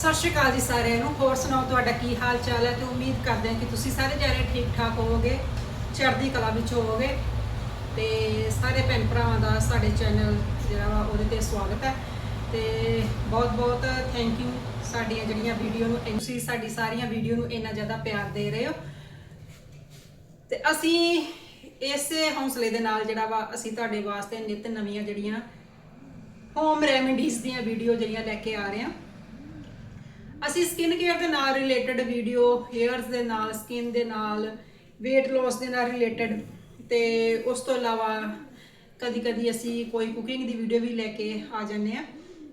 ਸਤਿ ਸ਼੍ਰੀ ਅਕਾਲ ਜੀ ਸਾਰਿਆਂ ਨੂੰ। ਹੋਰ ਸੁਣਾਓ, ਤੁਹਾਡਾ ਕੀ ਹਾਲ ਚਾਲ ਹੈ? ਤੇ ਉਮੀਦ ਕਰਦੇ ਹਾਂ ਕਿ ਤੁਸੀਂ ਸਾਰੇ ਜਾਰੇ ਠੀਕ ਠਾਕ ਹੋਵੋਗੇ, ਚੜ੍ਹਦੀ ਕਲਾ ਵਿੱਚ ਹੋਵੋਗੇ। ਤੇ ਸਾਰੇ ਭੈਣ ਭਰਾਵਾਂ ਦਾ ਸਾਡੇ ਚੈਨਲ ਜਿਹੜਾ ਵਾ, ਉਹਦੇ ਤੇ ਸਵਾਗਤ ਹੈ। ਤੇ ਬਹੁਤ ਬਹੁਤ ਥੈਂਕ ਯੂ ਸਾਡੀਆਂ ਜਿਹੜੀਆਂ ਵੀਡੀਓ ਨੂੰ ਤੁਸੀਂ ਸਾਡੀ ਸਾਰੀਆਂ ਵੀਡੀਓ ਨੂੰ ਇੰਨਾ ਜ਼ਿਆਦਾ ਪਿਆਰ ਦੇ ਰਹੇ ਹੋ। ਤੇ ਅਸੀਂ ਇਸੇ ਹੌਸਲੇ ਦੇ ਨਾਲ ਜਿਹੜਾ ਵਾ, ਅਸੀਂ ਤੁਹਾਡੇ ਵਾਸਤੇ ਨਿਤ ਨਵੀਆਂ ਜਿਹੜੀਆਂ ਹੋਮ ਰੈਮੇਡੀਜ਼ ਦੀਆਂ ਵੀਡੀਓ ਜਿਹੜੀਆਂ ਲੈ ਕੇ ਆ ਰਹੇ ਹਾਂ। ਅਸੀਂ ਸਕਿਨ ਕੇਅਰ ਦੇ ਨਾਲ ਰਿਲੇਟਡ ਵੀਡੀਓ ਹੇਅਰਸ ਦੇ ਨਾਲ ਸਕਿਨ ਦੇ ਨਾਲ, weight loss ਦੇ ਨਾਲ ਰਿਲੇਟਡ ਤੇ ਉਸ ਤੋਂ ਇਲਾਵਾ ਕਦੀ ਕਦੀ ਅਸੀਂ ਕੋਈ ਕੁਕਿੰਗ ਦੀ ਵੀਡੀਓ ਵੀ ਲੈ ਕੇ ਆ ਜਾਂਦੇ ਆ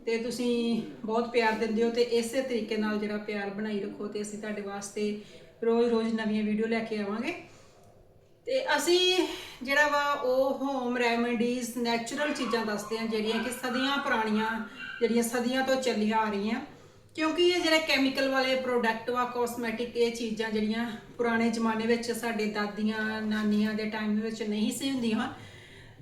ਤੇ ਤੁਸੀਂ ਬਹੁਤ ਪਿਆਰ ਦਿੰਦੇ ਹੋ ਤੇ ਇਸੇ ਤਰੀਕੇ ਨਾਲ ਜਿਹੜਾ ਪਿਆਰ ਬਣਾਈ ਰੱਖੋ ਤੇ ਅਸੀਂ ਤੁਹਾਡੇ ਵਾਸਤੇ ਰੋਜ਼-ਰੋਜ਼ ਨਵੀਆਂ ਵੀਡੀਓ ਲੈ ਕੇ ਆਵਾਂਗੇ। ਤੇ ਅਸੀਂ ਜਿਹੜਾ ਵਾ ਉਹ ਹੋਮ ਰੈਮਡੀਜ਼ ਨੈਚੁਰਲ ਚੀਜ਼ਾਂ ਦੱਸਦੇ ਹਾਂ ਜਿਹੜੀਆਂ ਕਿ ਸਦੀਆਂ ਪੁਰਾਣੀਆਂ, ਜਿਹੜੀਆਂ ਸਦੀਆਂ ਤੋਂ ਚੱਲੀਆਂ ਆ ਰਹੀਆਂ। ਕਿਉਂਕਿ ਇਹ ਜਿਹੜੇ ਕੈਮੀਕਲ ਵਾਲੇ ਪ੍ਰੋਡਕਟ ਵਾ ਕਾਸਮੈਟਿਕ ਇਹ ਚੀਜ਼ਾਂ ਜਿਹੜੀਆਂ ਪੁਰਾਣੇ ਜ਼ਮਾਨੇ ਵਿੱਚ ਸਾਡੇ ਦਾਦੀਆਂ, ਨਾਨੀਆਂ ਦੇ ਟਾਈਮ ਵਿੱਚ ਨਹੀਂ ਸੀ ਹੁੰਦੀਆਂ।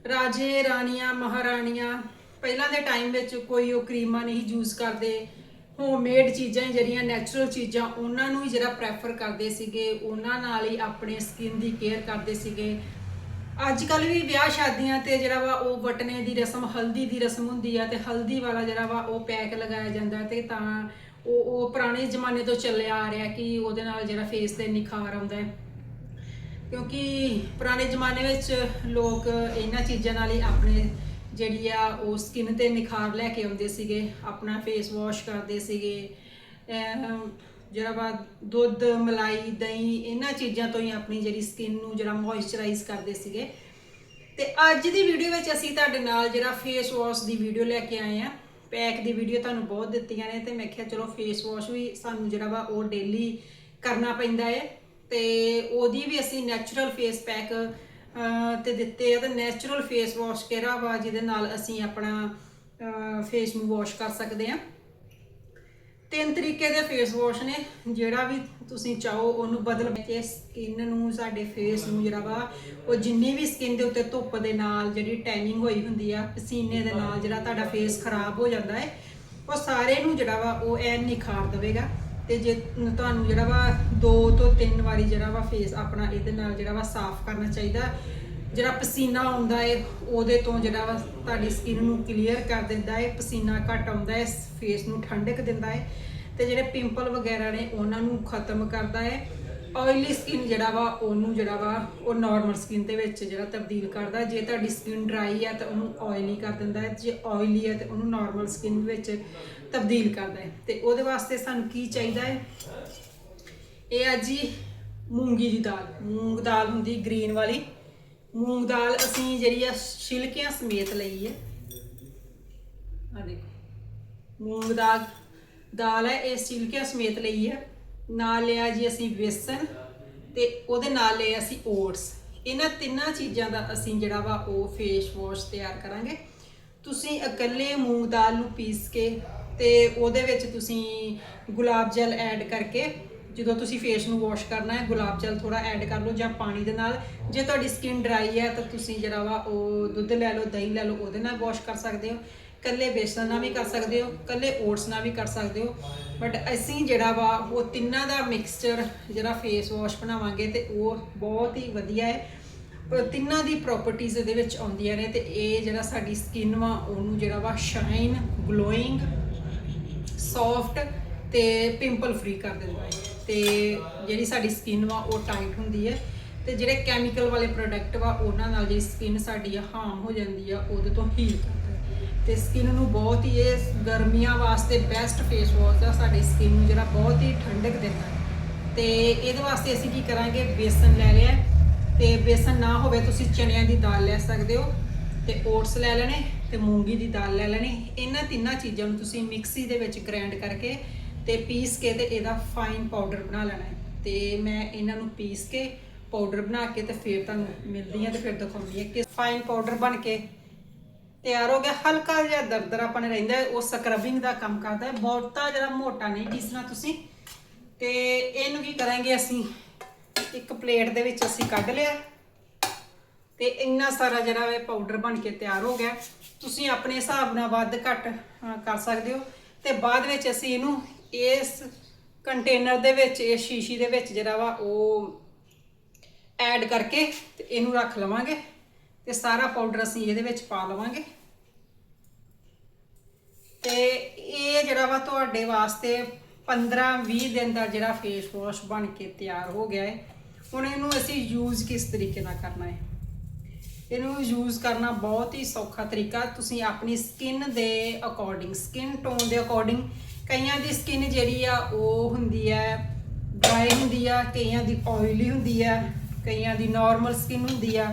ਰਾਜੇ, ਰਾਣੀਆਂ, ਮਹਾਰਾਣੀਆਂ, ਪਹਿਲਾਂ ਦੇ ਟਾਈਮ ਵਿੱਚ ਕੋਈ ਉਹ ਕਰੀਮਾਂ ਨਹੀਂ ਯੂਜ਼ ਕਰਦੇ। ਹੋਮਮੇਡ ਚੀਜ਼ਾਂ ਹੀ ਜਿਹੜੀਆਂ ਨੈਚੁਰਲ ਚੀਜ਼ਾਂ, ਉਹਨਾਂ ਨੂੰ ਹੀ ਜਿਹੜਾ ਪ੍ਰੈਫਰ ਕਰਦੇ ਸੀਗੇ, ਉਹਨਾਂ ਨਾਲ ਹੀ ਆਪਣੇ ਸਕਿਨ ਦੀ ਕੇਅਰ ਕਰਦੇ ਸੀਗੇ। ਅੱਜ ਕੱਲ ਵੀ ਵਿਆਹ ਸ਼ਾਦੀਆਂ ਤੇ ਜਿਹੜਾ ਵਾ ਉਹ ਵਟਨੇ ਦੀ ਰਸਮ, ਹਲਦੀ ਦੀ ਰਸਮ ਹੁੰਦੀ ਆ ਤੇ ਹਲਦੀ ਵਾਲਾ ਜਿਹੜਾ ਵਾ ਉਹ ਪੈਕ ਲਗਾਇਆ ਜਾਂਦਾ ਤੇ ਤਾਂ ਉਹ ਉਹ ਪੁਰਾਣੇ ਜ਼ਮਾਨੇ ਤੋਂ ਚੱਲਿਆ ਆ ਰਿਹਾ ਕਿ ਉਹਦੇ ਨਾਲ ਜਿਹੜਾ ਫੇਸ ਤੇ ਨਿਖਾਰ ਆਉਂਦਾ ਹੈ। ਕਿਉਂਕਿ ਪੁਰਾਣੇ ਜ਼ਮਾਨੇ ਵਿੱਚ ਲੋਕ ਇਹਨਾਂ ਚੀਜ਼ਾਂ ਨਾਲ ਹੀ ਆਪਣੇ ਜਿਹੜੀ ਆ ਉਹ ਸਕਿਨ ਤੇ ਨਿਖਾਰ ਲੈ ਕੇ ਆਉਂਦੇ ਸੀਗੇ, ਆਪਣਾ ਫੇਸ ਵਾਸ਼ ਕਰਦੇ ਸੀਗੇ। ਜਿਹੜਾ ਵਾ ਦੁੱਧ, ਮਲਾਈ, ਦਹੀਂ, ਇਹਨਾਂ ਚੀਜ਼ਾਂ ਤੋਂ ਹੀ ਆਪਣੀ ਜਿਹੜੀ ਸਕਿਨ ਨੂੰ ਜਿਹੜਾ ਮੋਇਸਚਰਾਈਜ਼ ਕਰਦੇ ਸੀਗੇ। ਤੇ ਅੱਜ ਦੀ ਵੀਡੀਓ ਵਿੱਚ ਅਸੀਂ ਤੁਹਾਡੇ ਨਾਲ ਜਿਹੜਾ ਫੇਸ ਵਾਸ਼ ਦੀ ਵੀਡੀਓ ਲੈ ਕੇ ਆਏ ਆ ਪੈਕ ਦੀ ਵੀਡੀਓ ਤੁਹਾਨੂੰ ਬਹੁਤ ਦਿੱਤੀਆਂ ਨੇ ਤੇ ਮੈਂ ਕਿਹਾ ਚਲੋ ਫੇਸ ਵਾਸ਼ ਵੀ ਸਾਨੂੰ ਜਿਹੜਾ ਵਾ ਉਹ ਡੇਲੀ ਕਰਨਾ ਪੈਂਦਾ ਹੈ ਤੇ ਉਹਦੀ ਵੀ ਅਸੀਂ ਨੈਚੁਰਲ ਫੇਸ ਪੈਕ ਤੇ ਦਿੱਤੇ ਆ ਤੇ ਨੈਚੁਰਲ ਫੇਸ ਵਾਸ਼ ਕਿਹੜਾ ਵਾ ਜਿਹਦੇ ਨਾਲ ਅਸੀਂ ਆਪਣਾ ਫੇਸ ਨੂੰ ਵਾਸ਼ ਕਰ ਸਕਦੇ ਆ ਤਿੰਨ ਤਰੀਕੇ ਦੇ ਫੇਸ ਵਾਸ਼ ਨੇ, ਜਿਹੜਾ ਵੀ ਤੁਸੀਂ ਚਾਹੋ ਉਹਨੂੰ ਬਦਲ ਕੇ ਸਕਿਨ ਨੂੰ, ਸਾਡੇ ਫੇਸ ਨੂੰ ਜਿਹੜਾ ਵਾ, ਉਹ ਜਿੰਨੀ ਵੀ ਸਕਿਨ ਦੇ ਉੱਤੇ ਧੁੱਪ ਦੇ ਨਾਲ ਜਿਹੜੀ ਟੈਨਿੰਗ ਹੋਈ ਹੁੰਦੀ ਆ, ਪਸੀਨੇ ਦੇ ਨਾਲ ਜਿਹੜਾ ਤੁਹਾਡਾ ਫੇਸ ਖਰਾਬ ਹੋ ਜਾਂਦਾ ਹੈ ਉਹ ਸਾਰੇ ਨੂੰ ਜਿਹੜਾ ਵਾ, ਉਹ ਐਨ ਨਿਖਾਰ ਦੇਵੇਗਾ। ਤੇ ਜੇ ਤੁਹਾਨੂੰ ਜਿਹੜਾ ਵਾ, ਦੋ ਤੋਂ ਤਿੰਨ ਵਾਰੀ ਜਿਹੜਾ ਵਾ ਫੇਸ ਆਪਣਾ ਇਹਦੇ ਨਾਲ ਜਿਹੜਾ ਵਾ ਸਾਫ਼ ਕਰਨਾ ਚਾਹੀਦਾ ਜਿਹੜਾ ਪਸੀਨਾ ਆਉਂਦਾ ਹੈ ਉਹਦੇ ਤੋਂ ਜਿਹੜਾ ਵਾ ਤੁਹਾਡੀ ਸਕਿਨ ਨੂੰ ਕਲੀਅਰ ਕਰ ਦਿੰਦਾ ਹੈ ਪਸੀਨਾ ਘੱਟ ਆਉਂਦਾ ਹੈ ਫੇਸ ਨੂੰ ਠੰਡਕ ਦਿੰਦਾ ਹੈ ਤੇ ਜਿਹੜੇ ਪਿੰਪਲ ਵਗੈਰਾ ਨੇ ਉਹਨਾਂ ਨੂੰ ਖਤਮ ਕਰਦਾ ਹੈ ਆਇਲੀ ਸਕਿਨ ਜਿਹੜਾ ਵਾ, ਉਹਨੂੰ ਜਿਹੜਾ ਵਾ, ਉਹ ਨਾਰਮਲ ਸਕਿਨ ਦੇ ਵਿੱਚ ਜਿਹੜਾ ਤਬਦੀਲ ਕਰਦਾ ਜੇ ਤੁਹਾਡੀ ਸਕਿਨ ਡਰਾਈ ਹੈ ਤਾਂ ਉਹਨੂੰ ਆਇਲੀ ਕਰ ਦਿੰਦਾ ਹੈ ਜੇ ਆਇਲੀ ਹੈ ਤਾਂ ਉਹਨੂੰ ਨਾਰਮਲ ਸਕਿਨ ਵਿੱਚ ਤਬਦੀਲ ਕਰਦਾ ਹੈ ਤੇ ਉਹਦੇ ਵਾਸਤੇ ਸਾਨੂੰ ਕੀ ਚਾਹੀਦਾ ਹੈ ਇਹ ਆ ਜੀ ਮੂੰਗੀ ਦੀ ਦਾਲ। ਮੂੰਗ ਦਾਲ ਹੁੰਦੀ ਗ੍ਰੀਨ ਵਾਲੀ। ਮੂੰਗ ਦਾਲ ਅਸੀਂ ਜਿਹੜੀ ਆ ਛਿਲਕਿਆਂ ਸਮੇਤ ਲਈ ਹੈ। ਆ ਦੇਖੋ। ਮੂੰਗ ਦਾਲ ਦਾਲ ਹੈ, ਇਹ ਛਿਲਕਿਆਂ ਸਮੇਤ ਲਈ ਹੈ। ਨਾਲ ਲਿਆ ਜੀ ਅਸੀਂ ਬੇਸਨ ਤੇ ਉਹਦੇ ਨਾਲ ਲਿਆ ਅਸੀਂ ਓਟਸ। ਇਹਨਾਂ ਤਿੰਨਾਂ ਚੀਜ਼ਾਂ ਦਾ ਅਸੀਂ ਜਿਹੜਾ ਵਾ ਉਹ ਫੇਸ ਵਾਸ਼ ਤਿਆਰ ਕਰਾਂਗੇ। ਤੁਸੀਂ ਇਕੱਲੇ ਮੂੰਗ ਦਾਲ ਨੂੰ ਪੀਸ ਕੇ ਤੇ ਉਹਦੇ ਵਿੱਚ ਤੁਸੀਂ ਗੁਲਾਬ ਜਲ ਐਡ ਕਰਕੇ ਜਦੋਂ ਤੁਸੀਂ ਫੇਸ ਨੂੰ ਵਾਸ਼ ਕਰਨਾ ਹੈ, ਗੁਲਾਬ ਜਲ ਥੋੜਾ ਐਡ ਕਰ ਲਓ ਜਾਂ ਪਾਣੀ ਦੇ ਨਾਲ। ਜੇ ਤੁਹਾਡੀ ਸਕਿਨ ਡਰਾਈ ਹੈ ਤਾਂ ਤੁਸੀਂ ਜਿਹੜਾ ਵਾ ਉਹ ਦੁੱਧ ਲੈ ਲਓ, ਦਹੀਂ ਲੈ ਲਓ, ਉਹਦੇ ਨਾਲ ਵਾਸ਼ ਕਰ ਸਕਦੇ ਹੋ। ਕੱਲੇ ਬੇਸਣ ਨਾਲ ਵੀ ਕਰ ਸਕਦੇ ਹੋ ਕੱਲੇ ਓਟਸ ਨਾਲ ਵੀ ਕਰ ਸਕਦੇ ਹੋ। ਬਟ ਅਸੀਂ ਜਿਹੜਾ ਵਾ ਉਹ ਤਿੰਨਾਂ ਦਾ ਮਿਕਸਚਰ ਜਿਹੜਾ ਫੇਸ ਵਾਸ਼ ਬਣਾਵਾਂਗੇ ਤੇ ਉਹ ਬਹੁਤ ਹੀ ਵਧੀਆ ਹੈ। ਤਿੰਨਾਂ ਦੀ ਪ੍ਰੋਪਰਟੀਆਂ ਇਹਦੇ ਵਿੱਚ ਆਉਂਦੀਆਂ ਨੇ ਤੇ ਇਹ ਜਿਹੜਾ ਸਾਡੀ ਸਕਿਨ ਵਾ, ਉਹਨੂੰ ਜਿਹੜਾ ਵਾ ਸ਼ਾਈਨ ਗਲੋਇੰਗ ਸੌਫਟ ਤੇ ਪਿੰਪਲ ਫ੍ਰੀ ਕਰ ਦਿੰਦਾ ਹੈ। ਤੇ ਜਿਹੜੀ ਸਾਡੀ ਸਕਿਨ ਵਾ ਉਹ ਟਾਈਟ ਹੁੰਦੀ ਹੈ ਤੇ ਜਿਹੜੇ ਕੈਮੀਕਲ ਵਾਲੇ ਪ੍ਰੋਡਕਟ ਵਾ ਉਹਨਾਂ ਨਾਲ ਜਿਹੜੀ ਸਕਿਨ ਸਾਡੀ ਆ ਹਾਰਮ ਹੋ ਜਾਂਦੀ ਆ, ਉਹਦੇ ਤੋਂ ਹੀਲ ਕਰਦਾ ਹੈ। ਤੇ ਸਕਿਨ ਨੂੰ ਬਹੁਤ ਹੀ ਇਹ ਗਰਮੀਆਂ ਵਾਸਤੇ ਬੈਸਟ ਫੇਸ ਵਾਸ਼ ਆ, ਸਾਡੀ ਸਕਿਨ ਨੂੰ ਜਿਹੜਾ ਬਹੁਤ ਹੀ ਠੰਡਕ ਦਿੰਦਾ ਹੈ। ਤੇ ਇਹਦੇ ਵਾਸਤੇ ਅਸੀਂ ਕੀ ਕਰਾਂਗੇ? ਬੇਸਨ ਲੈ ਲਿਆ ਤੇ ਬੇਸਨ ਨਾ ਹੋਵੇ ਤੁਸੀਂ ਚਨਿਆਂ ਦੀ ਦਾਲ ਲੈ ਸਕਦੇ ਹੋ, ਤੇ ਓਟਸ ਲੈ ਲੈਣੇ ਤੇ ਮੂੰਗੀ ਦੀ ਦਾਲ ਲੈ ਲੈਣੀ। ਇਹਨਾਂ ਤਿੰਨਾਂ ਚੀਜ਼ਾਂ ਨੂੰ ਤੁਸੀਂ ਮਿਕਸੀ ਦੇ ਵਿੱਚ ਗ੍ਰਾਈਂਡ ਕਰਕੇ ਤੇ ਪੀਸ ਕੇ ਤੇ ਇਹਦਾ ਫਾਈਨ ਪਾਊਡਰ ਬਣਾ ਲੈਣਾ ਹੈ। ਤੇ ਮੈਂ ਇਹਨਾਂ ਨੂੰ ਪੀਸ ਕੇ ਪਾਊਡਰ ਬਣਾ ਕੇ ਤੇ ਫਿਰ ਤੁਹਾਨੂੰ ਮਿਲਦੀ ਆ ਤੇ ਫਿਰ ਦਿਖਾਉਂਦੀ ਆ ਕਿ ਫਾਈਨ ਪਾਊਡਰ ਬਣ ਕੇ ਤਿਆਰ ਹੋ ਗਿਆ। ਹਲਕਾ ਜਿਹਾ ਦਰਦਰਾਪਨ ਰਹਿੰਦਾ ਉਹ ਸਕਰਬਿੰਗ ਦਾ ਕੰਮ ਕਰਦਾ ਹੈ। ਬਹੁਤਾ ਜਿਹੜਾ ਮੋਟਾ ਨਹੀਂ ਪੀਸਣਾ ਤੁਸੀਂ ਤੇ ਇਹਨੂੰ ਕੀ ਕਰਾਂਗੇ ਅਸੀਂ? ਇੱਕ ਪਲੇਟ ਦੇ ਵਿੱਚ ਅਸੀਂ ਕੱਢ ਲਿਆ। ਤੇ ਇੰਨਾ ਸਾਰਾ ਜਿਹੜਾ ਇਹ ਪਾਊਡਰ ਬਣ ਕੇ ਤਿਆਰ ਹੋ ਗਿਆ। ਤੁਸੀਂ ਆਪਣੇ ਹਿਸਾਬ ਨਾਲ ਵੱਧ ਘੱਟ ਕਰ ਸਕਦੇ ਹੋ। ਤੇ ਬਾਅਦ ਵਿੱਚ ਅਸੀਂ ਇਹਨੂੰ ਇਸ ਕੰਟੇਨਰ ਦੇ ਵਿੱਚ ਇਹ ਸ਼ੀਸ਼ੀ ਦੇ ਵਿੱਚ ਜਿਹੜਾ ਵਾ ਉਹ ਐਡ ਕਰਕੇ ਤੇ ਇਹਨੂੰ ਰੱਖ ਲਵਾਂਗੇ ਤੇ ਸਾਰਾ ਪਾਊਡਰ ਅਸੀਂ ਇਹਦੇ ਵਿੱਚ ਪਾ ਲਵਾਂਗੇ। ਤੇ ਇਹ ਜਿਹੜਾ ਵਾ ਤੁਹਾਡੇ ਵਾਸਤੇ 15-20 ਦਿਨ ਦਾ ਜਿਹੜਾ ਫੇਸ ਵਾਸ਼ ਬਣ ਕੇ ਤਿਆਰ ਹੋ ਗਿਆ ਹੈ ਹੁਣ ਇਹਨੂੰ ਅਸੀਂ ਯੂਜ਼ ਕਿਸ ਤਰੀਕੇ ਨਾਲ ਕਰਨਾ ਹੈ ਇਹਨੂੰ ਯੂਜ਼ ਕਰਨਾ ਬਹੁਤ ਹੀ ਸੌਖਾ ਤਰੀਕਾ। ਤੁਸੀਂ ਆਪਣੀ ਸਕਿਨ ਦੇ ਅਕੋਰਡਿੰਗ ਸਕਿਨ ਟੋਨ ਦੇ ਅਕੋਰਡਿੰਗ ਕਈਆਂ ਦੀ ਸਕਿਨ ਜਿਹੜੀ ਆ ਉਹ ਹੁੰਦੀ ਹੈ ਡਰਾਈ ਹੁੰਦੀ ਆ, ਕਈਆਂ ਦੀ ਆਇਲੀ ਹੁੰਦੀ ਆ, ਕਈਆਂ ਦੀ ਨਾਰਮਲ ਸਕਿਨ ਹੁੰਦੀ ਆ।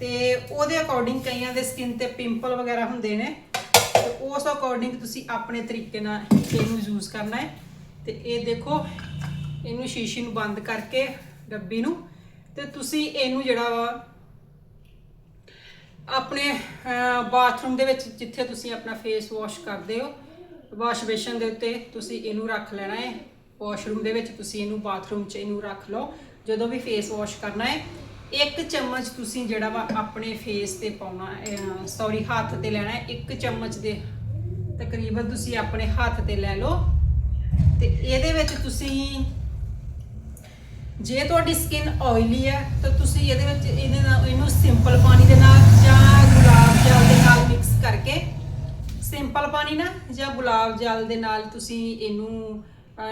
ਤੇ ਉਹਦੇ ਅਕੋਰਡਿੰਗ ਕਈਆਂ ਦੇ ਸਕਿਨ ਤੇ ਪਿੰਪਲ ਵਗੈਰਾ ਹੁੰਦੇ ਨੇ। ਤੇ ਉਸ ਅਕੋਰਡਿੰਗ ਤੁਸੀਂ ਆਪਣੇ ਤਰੀਕੇ ਨਾਲ ਇਹਨੂੰ ਯੂਜ਼ ਕਰਨਾ ਹੈ। ਤੇ ਇਹ ਦੇਖੋ, ਇਹਨੂੰ ਸ਼ੀਸ਼ੀ ਨੂੰ ਬੰਦ ਕਰਕੇ ਡੱਬੀ ਨੂੰ। ਤੇ ਤੁਸੀਂ ਇਹਨੂੰ ਜਿਹੜਾ ਵਾ, ਆਪਣੇ ਬਾਥਰੂਮ ਦੇ ਵਿੱਚ ਜਿੱਥੇ ਤੁਸੀਂ ਆਪਣਾ ਫੇਸ ਵਾਸ਼ ਕਰਦੇ ਹੋ ਵਾਸ਼ ਬੇਸ਼ਨ ਦੇ ਉੱਤੇ ਤੁਸੀਂ ਇਹਨੂੰ ਰੱਖ ਲੈਣਾ ਹੈ। ਵਾਸ਼ਰੂਮ ਦੇ ਵਿੱਚ ਤੁਸੀਂ ਇਹਨੂੰ ਬਾਥਰੂਮ 'ਚ ਇਹਨੂੰ ਰੱਖ ਲਓ। ਜਦੋਂ ਵੀ ਫੇਸ ਵਾਸ਼ ਕਰਨਾ ਹੈ, ਇੱਕ ਚਮਚ ਤੁਸੀਂ ਜਿਹੜਾ ਵਾ ਆਪਣੇ ਫੇਸ ਤੇ ਪਾਉਣਾ ਸੌਰੀ ਹੱਥ ਤੇ ਲੈਣਾ ਹੈ। ਇੱਕ ਚਮਚ ਦੇ ਤਕਰੀਬਨ ਤੁਸੀਂ ਆਪਣੇ ਹੱਥ ਤੇ ਲੈ ਲਓ। ਤੇ ਇਹਦੇ ਵਿੱਚ ਤੁਸੀਂ ਜੇ ਤੁਹਾਡੀ ਸਕਿਨ ਆਇਲੀ ਹੈ, ਤਾਂ ਤੁਸੀਂ ਇਹਦੇ ਵਿੱਚ ਇਹਦੇ ਨਾਲ ਇਹਨੂੰ ਸਿੰਪਲ ਪਾਣੀ ਦੇ ਨਾਲ ਜਾਂ ਗੁਲਾਬ ਜਲ ਦੇ ਨਾਲ ਮਿਕਸ ਕਰਕੇ ਸਿੰਪਲ ਪਾਣੀ ਨਾ ਜਾਂ ਗੁਲਾਬ ਜਲ ਦੇ ਨਾਲ ਤੁਸੀਂ ਇਹਨੂੰ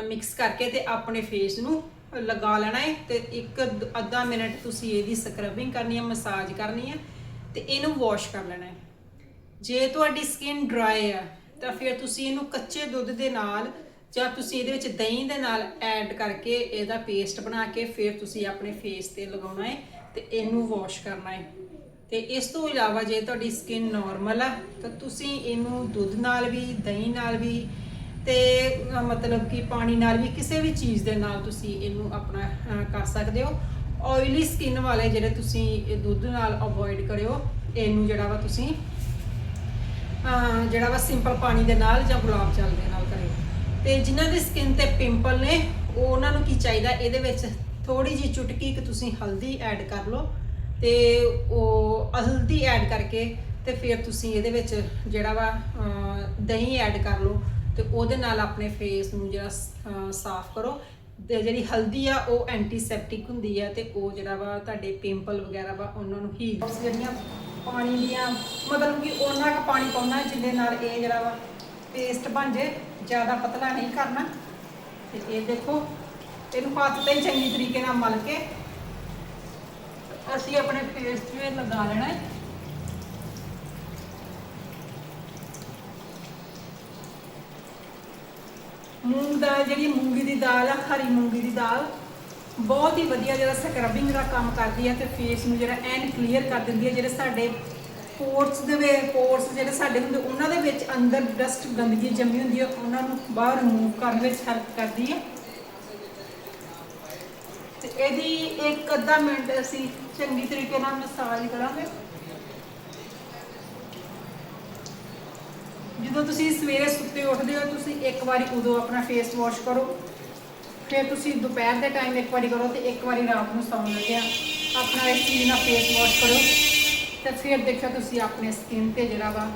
ਮਿਕਸ ਕਰਕੇ ਤੇ ਆਪਣੇ ਫੇਸ ਨੂੰ ਲਗਾ ਲੈਣਾ ਹੈ ਤੇ ਇੱਕ ਅੱਧਾ ਮਿੰਟ ਤੁਸੀਂ ਇਹਦੀ ਸਕਰਬਿੰਗ ਕਰਨੀ ਹੈ ਮਸਾਜ ਕਰਨੀ ਹੈ ਤੇ ਇਹਨੂੰ ਵਾਸ਼ ਕਰ ਲੈਣਾ ਹੈ। ਜੇ ਤੁਹਾਡੀ ਸਕਿਨ ਡਰਾਈ ਆ ਤਾਂ ਫਿਰ ਤੁਸੀਂ ਇਹਨੂੰ ਕੱਚੇ ਦੁੱਧ ਦੇ ਨਾਲ ਜਾਂ ਤੁਸੀਂ ਇਹਦੇ ਵਿੱਚ ਦਹੀਂ ਦੇ ਨਾਲ ਐਡ ਕਰਕੇ ਇਹਦਾ ਪੇਸਟ ਬਣਾ ਕੇ ਫਿਰ ਤੁਸੀਂ ਆਪਣੇ ਫੇਸ ਤੇ ਲਗਾਉਣਾ ਹੈ ਤੇ ਇਹਨੂੰ ਵਾਸ਼ ਕਰਨਾ ਹੈ। ਤੇ ਇਸ ਤੋਂ ਇਲਾਵਾ ਜੇ ਤੁਹਾਡੀ ਸਕਿਨ ਨਾਰਮਲ ਆ, ਤਾਂ ਤੁਸੀਂ ਇਹਨੂੰ ਦੁੱਧ ਨਾਲ ਵੀ, ਦਹੀਂ ਨਾਲ ਵੀ ਤੇ ਮਤਲਬ ਕਿ ਪਾਣੀ ਨਾਲ ਵੀ ਕਿਸੇ ਵੀ ਚੀਜ਼ ਦੇ ਨਾਲ ਤੁਸੀਂ ਇਹਨੂੰ ਆਪਣਾ ਕਰ ਸਕਦੇ ਹੋ। ਆਇਲੀ ਸਕਿਨ ਵਾਲੇ ਜਿਹੜੇ ਤੁਸੀਂ ਇਹ ਦੁੱਧ ਨਾਲ ਅਵੋਇਡ ਕਰਿਓ, ਇਹਨੂੰ ਜਿਹੜਾ ਵਾ ਤੁਸੀਂ ਜਿਹੜਾ ਵਾ ਸਿੰਪਲ ਪਾਣੀ ਦੇ ਨਾਲ ਜਾਂ ਗੁਲਾਬ ਜਲ ਦੇ ਨਾਲ ਕਰਿਓ। ਤੇ ਜਿਨ੍ਹਾਂ ਦੀ ਸਕਿਨ ਤੇ ਪਿੰਪਲ ਨੇ, ਉਹ ਉਹਨਾਂ ਨੂੰ ਕੀ ਚਾਹੀਦਾ? ਇਹਦੇ ਵਿੱਚ ਥੋੜੀ ਜਿਹੀ ਚੁਟਕੀ ਕਿ ਤੁਸੀਂ ਹਲਦੀ ਐਡ ਕਰ ਲਓ। ਤੇ ਉਹ ਹਲਦੀ ਐਡ ਕਰਕੇ ਤੇ ਫਿਰ ਤੁਸੀਂ ਇਹਦੇ ਵਿੱਚ ਜਿਹੜਾ ਵਾ ਦਹੀਂ ਐਡ ਕਰ ਲਓ ਤੇ ਉਹਦੇ ਨਾਲ ਆਪਣੇ ਫੇਸ ਨੂੰ ਜਿਹੜਾ ਸਾਫ਼ ਕਰੋ ਤੇ ਜਿਹੜੀ ਹਲਦੀ ਆ, ਉਹ ਐਂਟੀਸੈਪਟਿਕ ਹੁੰਦੀ ਆ ਤੇ ਉਹ ਜਿਹੜਾ ਵਾ ਤੁਹਾਡੇ ਪਿੰਪਲ ਵਗੈਰਾ ਵਾ ਉਹਨਾਂ ਨੂੰ ਹੀ ਜਿਹੜੀਆਂ ਪਾਣੀ ਦੀਆਂ, ਮਤਲਬ ਕਿ ਉਹਨਾਂ ਕੁ ਪਾਣੀ ਪਾਉਣਾ ਜਿਹਦੇ ਨਾਲ ਇਹ ਜਿਹੜਾ ਵਾ ਪੇਸਟ ਬਣ ਜੇ, ਜ਼ਿਆਦਾ ਪਤਲਾ ਨਹੀਂ ਕਰਨਾ। ਤੇ ਇਹ ਦੇਖੋ, ਇਹਨੂੰ ਹੱਥ ਤੇ ਹੀ ਚੰਗੀ ਤਰੀਕੇ ਨਾਲ ਮਲ ਕੇ। ਅਸੀਂ ਆਪਣੇ ਫੇਸ 'ਤੇ ਲਗਾ ਲੈਣਾ ਹੈ। ਮੂੰਗ ਦਾਲ ਜਿਹੜੀ ਮੂੰਗੀ ਦੀ ਦਾਲ ਆ, ਹਰੀ ਮੂੰਗੀ ਦੀ ਦਾਲ, ਬਹੁਤ ਹੀ ਵਧੀਆ ਜਿਹੜਾ ਸਕਰਬਿੰਗ ਦਾ ਕੰਮ ਕਰਦੀ ਹੈ ਤੇ ਫੇਸ ਨੂੰ ਜਿਹੜਾ ਐਨ ਕਲੀਅਰ ਕਰ ਦਿੰਦੀ ਹੈ ਜਿਹੜੇ ਸਾਡੇ ਪੋਰਸ ਦੇ ਵੇ, ਪੋਰਸ ਜਿਹੜੇ ਸਾਡੇ ਹੁੰਦੇ, ਉਹਨਾਂ ਦੇ ਵਿੱਚ ਅੰਦਰ ਡਸਟ ਗੰਦਗੀ ਜੰਮੀ ਹੁੰਦੀ ਹੈ ਉਹਨਾਂ ਨੂੰ ਬਾਹਰ ਰਿਮੂਵ ਕਰਨ ਵਿੱਚ ਹੈਲਪ ਕਰਦੀ ਹੈ ਇਹਦੀ ਇੱਕ ਅੱਧਾ ਮਿੰਟ ਅਸੀਂ ਚੰਗੀ ਤਰੀਕੇ ਨਾਲ ਮਸਾਜ ਕਰਾਂਗੇ। ਜਦੋਂ ਤੁਸੀਂ ਸਵੇਰੇ ਸੁੱਤੇ ਉੱਠਦੇ ਹੋ, ਤੁਸੀਂ ਇੱਕ ਵਾਰੀ ਉਦੋਂ ਆਪਣਾ ਫੇਸ ਵਾਸ਼ ਕਰੋ। ਫਿਰ ਤੁਸੀਂ ਦੁਪਹਿਰ ਦੇ ਟਾਈਮ ਇੱਕ ਵਾਰੀ ਕਰੋ ਤੇ ਇੱਕ ਵਾਰੀ ਰਾਤ ਨੂੰ ਸੌਣ ਲੱਗਿਆ। ਆਪਣਾ ਇਸ ਚੀਜ਼ ਨਾਲ ਫੇਸ ਵਾਸ਼ ਕਰੋ। ਤੇ ਫਿਰ ਦੇਖਿਓ ਤੁਸੀਂ ਆਪਣੇ ਸਕਿਨ ਤੇ ਜਿਹੜਾ ਵਾ,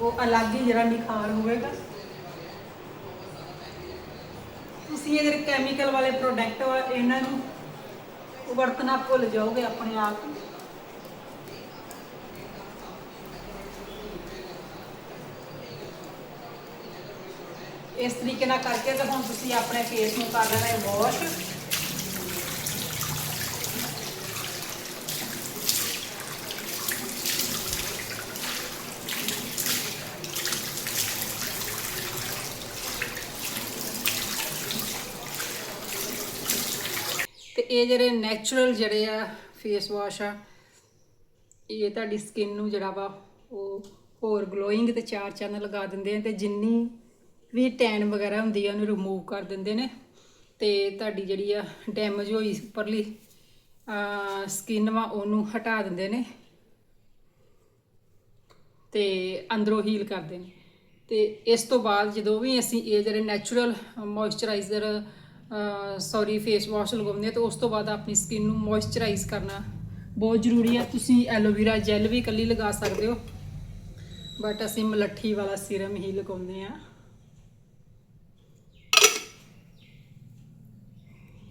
ਉਹ ਅਲੱਗ ਹੀ ਜਿਹੜਾ ਨਿਖਾਰ ਹੋਵੇਗਾ। ਤੁਸੀਂ ਇਹ ਕੈਮੀਕਲ ਵਾਲੇ ਪ੍ਰੋਡਕਟ ਇਹਨਾਂ ਨੂੰ ਵਰਤਣਾ ਭੁੱਲ ਜਾਓਗੇ ਆਪਣੇ ਆਪ ਇਸ ਤਰੀਕੇ ਨਾਲ ਕਰਕੇ ਤੇ ਹੁਣ ਤੁਸੀਂ ਆਪਣੇ ਫੇਸ ਨੂੰ ਕਰ ਲੈਣਾ ਹੈ ਵਾਸ਼ ਤੇ ਇਹ ਜਿਹੜੇ ਨੈਚੁਰਲ ਜਿਹੜੇ ਆ ਫੇਸ ਵਾਸ਼ ਆ, ਇਹ ਤੁਹਾਡੀ ਸਕਿਨ ਨੂੰ ਜਿਹੜਾ ਵਾ ਉਹ ਹੋਰ ਗਲੋਇੰਗ ਤੇ ਚਾਰ ਚੰਨ ਲਗਾ ਦਿੰਦੇ ਆ ਤੇ ਜਿੰਨੀ ਵੀ ਟੈਨ ਵਗੈਰਾ ਹੁੰਦੀ ਆ ਉਹਨੂੰ ਰਿਮੂਵ ਕਰ ਦਿੰਦੇ ਨੇ ਤੇ ਤੁਹਾਡੀ ਜਿਹੜੀ ਆ ਡੈਮੇਜ ਹੋਈ ਉੱਪਰਲੀ ਸਕਿਨ ਵਾ ਉਹਨੂੰ ਹਟਾ ਦਿੰਦੇ ਨੇ ਤੇ ਅੰਦਰੋਂ ਹੀਲ ਕਰਦੇ ਨੇ। ਤੇ ਇਸ ਤੋਂ ਬਾਅਦ ਜਦੋਂ ਵੀ ਅਸੀਂ ਇਹ ਜਿਹੜੇ natural moisturiser sorry face wash ਲਗਾਉਂਦੇ ਹਾਂ ਤੇ ਉਸ ਤੋਂ ਬਾਅਦ ਆਪਣੀ ਸਕਿਨ ਨੂੰ ਮੋਇਸਚਰਾਈਜ਼ ਕਰਨਾ। ਬਹੁਤ ਜ਼ਰੂਰੀ ਹੈ ਤੁਸੀਂ ਐਲੋਵੇਰਾ ਜੈਲ ਵੀ ਇਕੱਲੀ ਲਗਾ ਸਕਦੇ ਹੋ। ਬਟ ਅਸੀਂ ਮਲੱਠੀ ਵਾਲਾ ਸੀਰਮ ਹੀ ਲਗਾਉਂਦੇ ਆ।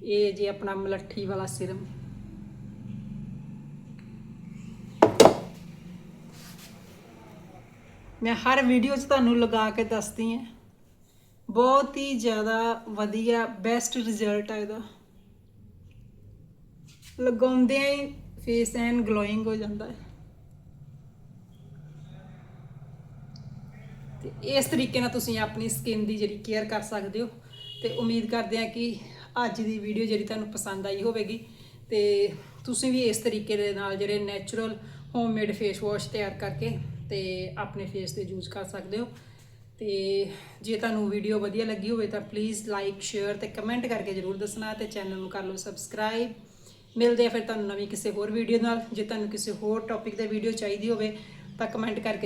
ਇਹ ਜੀ ਆਪਣਾ ਮਲੱਠੀ ਵਾਲਾ ਸੀਰਮ ਮੈਂ ਹਰ ਵੀਡੀਓ 'ਚ ਤੁਹਾਨੂੰ ਲਗਾ ਕੇ ਦੱਸਦੀ ਹਾਂ ਬਹੁਤ ਹੀ ਜ਼ਿਆਦਾ ਵਧੀਆ ਬੈਸਟ ਰਿਜ਼ਲਟ ਆ ਇਹਦਾ। ਲਗਾਉਂਦਿਆਂ ਹੀ ਫੇਸ ਐਨ ਗਲੋਇੰਗ ਹੋ ਜਾਂਦਾ ਹੈ। ਤੇ ਇਸ ਤਰੀਕੇ ਨਾਲ ਤੁਸੀਂ ਆਪਣੀ ਸਕਿਨ ਦੀ ਜਿਹੜੀ ਕੇਅਰ ਕਰ ਸਕਦੇ ਹੋ। ਤੇ ਉਮੀਦ ਕਰਦੇ ਹਾਂ ਕਿ ਅੱਜ ਦੀ ਵੀਡੀਓ ਜਿਹੜੀ ਤੁਹਾਨੂੰ ਪਸੰਦ ਆਈ ਹੋਵੇਗੀ। ਤੇ ਤੁਸੀਂ ਵੀ ਇਸ ਤਰੀਕੇ ਦੇ ਨਾਲ ਜਿਹੜੇ ਨੈਚੁਰਲ ਹੋਮਮੇਡ ਫੇਸ ਵਾਸ਼ ਤਿਆਰ ਕਰਕੇ ਤੇ ਆਪਣੇ ਫੇਸ ਤੇ ਯੂਜ਼ ਕਰ ਸਕਦੇ ਹੋ। ਤੇ ਜੇ ਤੁਹਾਨੂੰ ਵੀਡੀਓ ਵਧੀਆ ਲੱਗੀ ਹੋਵੇ ਤਾਂ ਪਲੀਜ਼ ਲਾਈਕ ਸ਼ੇਅਰ ਤੇ ਕਮੈਂਟ ਕਰਕੇ ਜਰੂਰ ਦੱਸਣਾ ਤੇ ਚੈਨਲ ਨੂੰ ਕਰ ਲਓ ਸਬਸਕ੍ਰਾਈਬ ਮਿਲਦੇ ਆ ਫਿਰ ਤੁਹਾਨੂੰ ਨਵੀਂ ਕਿਸੇ ਹੋਰ ਵੀਡੀਓ ਨਾਲ। ਜੇ ਤੁਹਾਨੂੰ ਕਿਸੇ ਹੋਰ ਟੌਪਿਕ ਤੇ ਵੀਡੀਓ ਚਾਹੀਦੀ ਹੋਵੇ ਤਾਂ ਕਮੈਂਟ ਕਰਕੇ